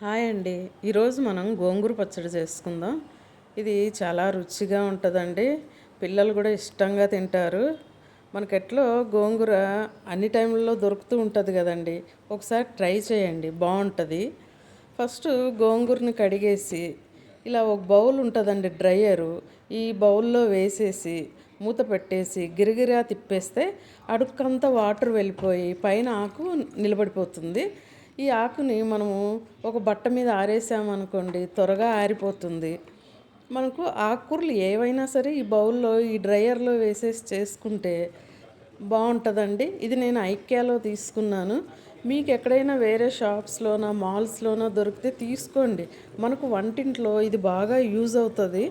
Hi అండి. ఈరోజు మనం గోంగూర పచ్చడి చేసుకుందాం. ఇది చాలా రుచిగా ఉంటుందండి. పిల్లలు కూడా ఇష్టంగా తింటారు. మనకి ఎట్లో గోంగూర అన్ని టైంలో దొరుకుతూ ఉంటుంది కదండి. ఒకసారి ట్రై చేయండి. బాగుంటుంది. ఫస్ట్ గోంగూరని కడిగేసి ఇలా ఒక బౌల్ ఉంటుందండి డ్రయరు. ఈ బౌల్లో వేసేసి మూత పెట్టేసి గిరిగిరా తిప్పేస్తే అడుక్కంతా వాటర్ వెళ్ళిపోయి పైన ఆకు నిలబడిపోతుంది. ఈ ఆకుని మనము ఒక బట్ట మీద ఆరేసామనుకోండి త్వరగా ఆరిపోతుంది. మనకు ఆకుకూరలు ఏవైనా సరే ఈ బౌల్లో ఈ డ్రయర్లో వేసేసి చేసుకుంటే బాగుంటుందండి. ఇది నేను ఐక్యాలో తీసుకున్నాను. మీకు ఎక్కడైనా వేరే షాప్స్లోనో మాల్స్లోనో దొరికితే తీసుకోండి. మనకు వంటింట్లో ఇది బాగా యూజ్ అవుతుంది.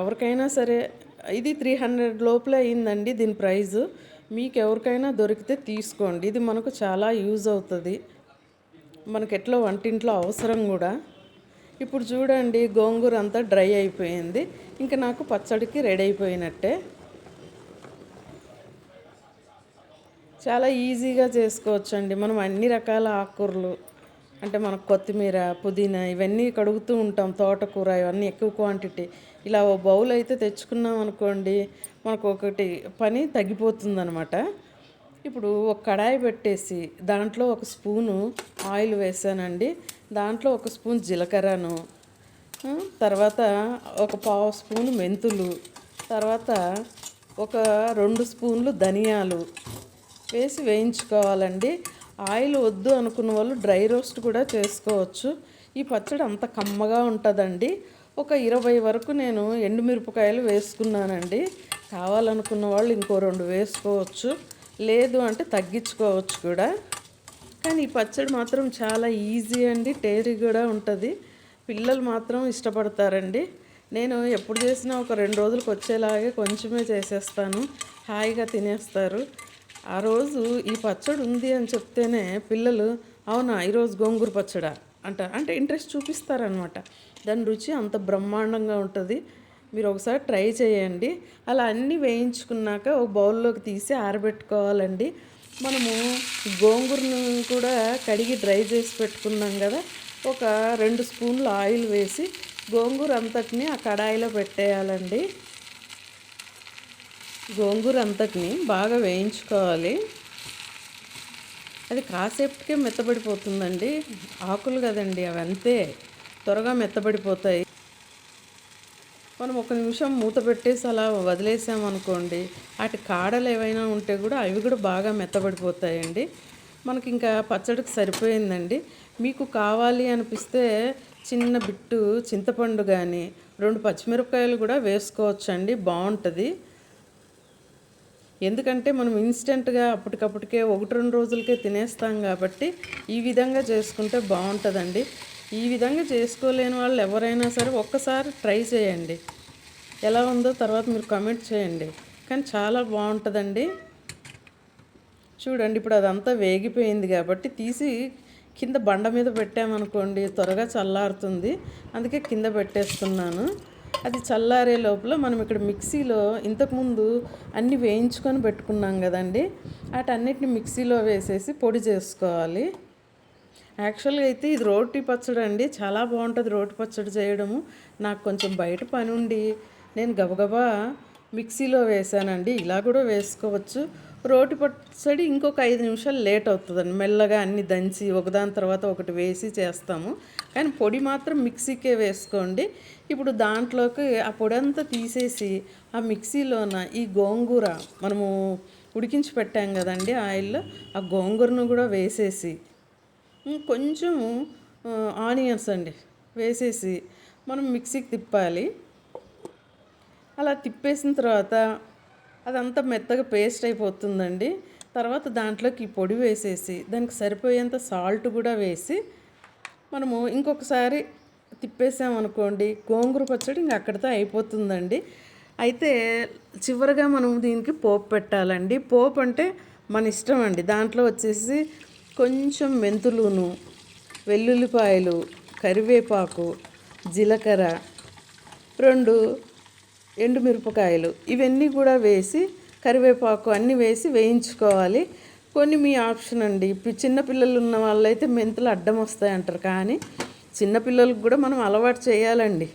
ఎవరికైనా సరే ఇది త్రీ హండ్రెడ్ లోపలే అయిందండి దీని ప్రైజు. మీకు ఎవరికైనా దొరికితే తీసుకోండి. ఇది మనకు చాలా యూజ్ అవుతుంది. మనకి ఎట్లా వంటింట్లో అవసరం కూడా. ఇప్పుడు చూడండి గోంగూర అంతా డ్రై అయిపోయింది. ఇంకా నాకు పచ్చడికి రెడీ అయిపోయినట్టే. చాలా ఈజీగా చేసుకోవచ్చండి. మనం అన్ని రకాల ఆకుకూరలు అంటే మనకు కొత్తిమీర పుదీనా ఇవన్నీ కడుగుతూ ఉంటాం. తోటకూర ఇవన్నీ ఎక్కువ క్వాంటిటీ ఇలా ఓ బౌల్ అయితే తెచ్చుకున్నాం అనుకోండి మనకు ఒకటి పని తగ్గిపోతుంది అనమాట ఇప్పుడు ఒక కడాయి పెట్టేసి దాంట్లో ఒక స్పూను ఆయిల్ వేసానండి. దాంట్లో ఒక స్పూన్ జీలకర్రను తర్వాత ఒక పావు స్పూన్ మెంతులు తర్వాత ఒక రెండు స్పూన్లు ధనియాలు వేసి వేయించుకోవాలండి. ఆయిల్ వద్దు అనుకున్న వాళ్ళు డ్రై రోస్ట్ కూడా చేసుకోవచ్చు. ఈ పచ్చడి అంత కమ్మగా ఉంటుందండి. ఒక ఇరవై వరకు నేను ఎండుమిరపకాయలు వేసుకున్నానండి. కావాలనుకున్న వాళ్ళు ఇంకో రెండు వేసుకోవచ్చు. లేదు అంటే తగ్గించుకోవచ్చు కూడా. కానీ ఈ పచ్చడి మాత్రం చాలా ఈజీ అండి టేరీ కూడా ఉంటుంది. పిల్లలు మాత్రం ఇష్టపడతారండి. నేను ఎప్పుడు చేసినా ఒక రెండు రోజులకు వచ్చేలాగే కొంచెమే చేసేస్తాను. హాయిగా తినేస్తారు. ఆ రోజు ఈ పచ్చడి ఉంది అని చెప్తేనే పిల్లలు అవునా ఈరోజు గోంగూర పచ్చడా అంట అంటే ఇంట్రెస్ట్ చూపిస్తారనమాట. దాని రుచి అంత బ్రహ్మాండంగా ఉంటుంది. మీరు ఒకసారి ట్రై చేయండి. అలా అన్నీ వేయించుకున్నాక ఒక బౌల్లోకి తీసి ఆరబెట్టుకోవాలండి. మనము గోంగూరను కూడా కడిగి డ్రై చేసి పెట్టుకున్నాం కదా. ఒక రెండు స్పూన్లు ఆయిల్ వేసి గోంగూర అంతటిని ఆ కడాయిలో పెట్టేయాలండి. గోంగూర అంతటిని బాగా వేయించుకోవాలి. అది కాసేపటికే మెత్తబడిపోతుందండి. ఆకులు కదండి అవి అంతే త్వరగా మెత్తబడిపోతాయి. మనం ఒక నిమిషం మూత పెట్టేసి అలా వదిలేసామనుకోండి వాటి కాడలు ఏవైనా ఉంటే కూడా అవి కూడా బాగా మెత్తబడిపోతాయండి. మనకి ఇంకా పచ్చడికి సరిపోయిందండి. మీకు కావాలి అనిపిస్తే చిన్న బిట్టు చింతపండు కానీ రెండు పచ్చిమిరపకాయలు కూడా వేసుకోవచ్చండి. బాగుంటుంది. ఎందుకంటే మనం ఇన్స్టెంట్గా అప్పటికప్పటికే ఒకటి రెండు రోజులకే తినేస్తాం కాబట్టి ఈ విధంగా చేసుకుంటే బాగుంటుందండి. ఈ విధంగా చేసుకోలేని వాళ్ళు ఎవరైనా సరే ఒక్కసారి ట్రై చేయండి. ఎలా ఉందో తర్వాత మీరు కమెంట్ చేయండి. కానీ చాలా బాగుంటుందండి. చూడండి ఇప్పుడు అదంతా వేగిపోయింది కాబట్టి తీసి కింద బండ మీద పెట్టామనుకోండి త్వరగా చల్లారుతుంది. అందుకే కింద పెట్టేస్తున్నాను. అది చల్లారే లోపల మనం ఇక్కడ మిక్సీలో ఇంతకుముందు అన్నీ వేయించుకొని పెట్టుకున్నాం కదండి. వాటన్నిటిని మిక్సీలో వేసేసి పొడి చేసుకోవాలి. యాక్చువల్గా అయితే ఇది రోటి పచ్చడి అండి. చాలా బాగుంటుంది రోటి పచ్చడి చేయడము. నాకు కొంచెం బయట పని ఉండి నేను గబగబా మిక్సీలో వేసానండి. ఇలా కూడా వేసుకోవచ్చు. రోటి పచ్చడి ఇంకొక ఐదు నిమిషాలు లేట్ అవుతుందండి. మెల్లగా అన్ని దంచి ఒకదాని తర్వాత ఒకటి వేసి చేస్తాము. కానీ పొడి మాత్రం మిక్సీకే వేసుకోండి. ఇప్పుడు దాంట్లోకి ఆ పొడి అంతా తీసేసి ఆ మిక్సీలోన ఈ గోంగూర మనము ఉడికించి పెట్టాం కదండి ఆయిల్లో. ఆ గోంగూరను కూడా వేసేసి కొంచెం ఆనియన్స్ అండి వేసేసి మనం మిక్సీకి తిప్పాలి. అలా తిప్పేసిన తర్వాత అదంతా మెత్తగా పేస్ట్ అయిపోతుందండి. తర్వాత దాంట్లోకి ఈ పొడి వేసేసి దానికి సరిపోయేంత సాల్ట్ కూడా వేసి మనము ఇంకొకసారి తిప్పేసామనుకోండి గోంగూర పచ్చడి ఇంక అక్కడితో అయిపోతుందండి. అయితే చివరిగా మనం దీనికి పోపు పెట్టాలండి. పోపు అంటే మన ఇష్టం అండి. దాంట్లో వచ్చేసి కొంచెం మెంతులును వెల్లుల్లిపాయలు కరివేపాకు జీలకర్ర రెండు ఎండుమిరపకాయలు ఇవన్నీ కూడా వేసి కరివేపాకు అన్నీ వేసి వేయించుకోవాలి. కొన్ని మీ ఆప్షన్ అండి. చిన్నపిల్లలు ఉన్న వాళ్ళైతే మెంతులు అడ్డం వస్తాయి అంటారు. కానీ చిన్నపిల్లలకు కూడా మనం అలవాటు చేయాలండి.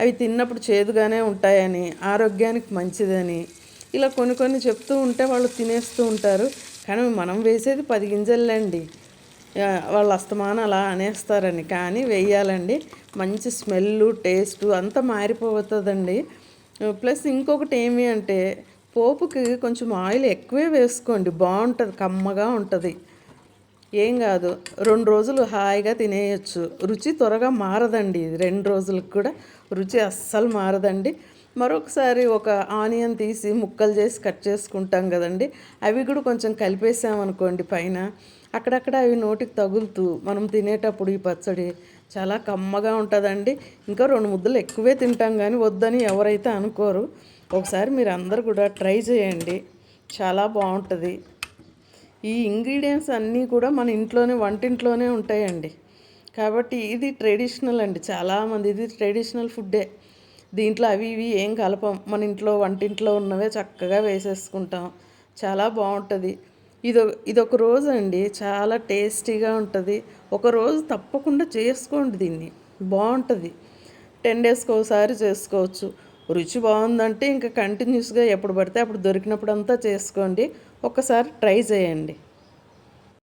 అవి తిన్నప్పుడు చేదుగానే ఉంటాయని ఆరోగ్యానికి మంచిదని ఇలా కొన్ని కొన్ని చెప్తూ ఉంటే వాళ్ళు తినేస్తూ ఉంటారు. కానీ మనం వేసేది పది గింజలండి వాళ్ళు అస్తమానం అలా అనేస్తారని. కానీ వేయాలండి. మంచి స్మెల్ టేస్ట్ అంతా మారిపోతుందండి. ప్లస్ ఇంకొకటి ఏమి అంటే పోపుకి కొంచెం ఆయిల్ ఎక్కువే వేసుకోండి. బాగుంటుంది కమ్మగా ఉంటుంది. ఏం కాదు రెండు రోజులు హాయిగా తినేయచ్చు. రుచి త్వరగా మారదండి. రెండు రోజులకు కూడా రుచి అస్సలు మారదండి. మరొకసారి ఒక ఆనియన్ తీసి ముక్కలు చేసి కట్ చేసుకుంటాం కదండి. అవి కూడా కొంచెం కలిపేసామనుకోండి పైన. అక్కడక్కడ అవి నోటికి తగులుతూ మనం తినేటప్పుడు ఈ పచ్చడి చాలా కమ్మగా ఉంటుందండి. ఇంకా రెండు ముద్దలు ఎక్కువే తింటాం కానీ వద్దని ఎవరైతే అనుకోరు ఒకసారి మీరు అందరు కూడా ట్రై చేయండి. చాలా బాగుంటుంది. ఈ ఇంగ్రీడియంట్స్ అన్నీ కూడా మన ఇంట్లోనే వంటింట్లోనే ఉంటాయండి. కాబట్టి ఇది ట్రెడిషనల్ అండి. చాలామంది ఇది ట్రెడిషనల్ ఫుడ్డే. దీంట్లో అవి ఇవి ఏం కలపం. మన ఇంట్లో వంటింట్లో ఉన్నవే చక్కగా వేసేసుకుంటాం. చాలా బాగుంటుంది. ఇది ఇదొక రోజు అండి చాలా టేస్టీగా ఉంటుంది. ఒక రోజు తప్పకుండా చేసుకోండి దీన్ని. బాగుంటుంది. టెన్ డేస్కి ఒకసారి చేసుకోవచ్చు. రుచి బాగుందంటే ఇంకా కంటిన్యూస్గా ఎప్పుడు పడితే అప్పుడు దొరికినప్పుడు అంతా చేసుకోండి. ఒక్కసారి ట్రై చేయండి.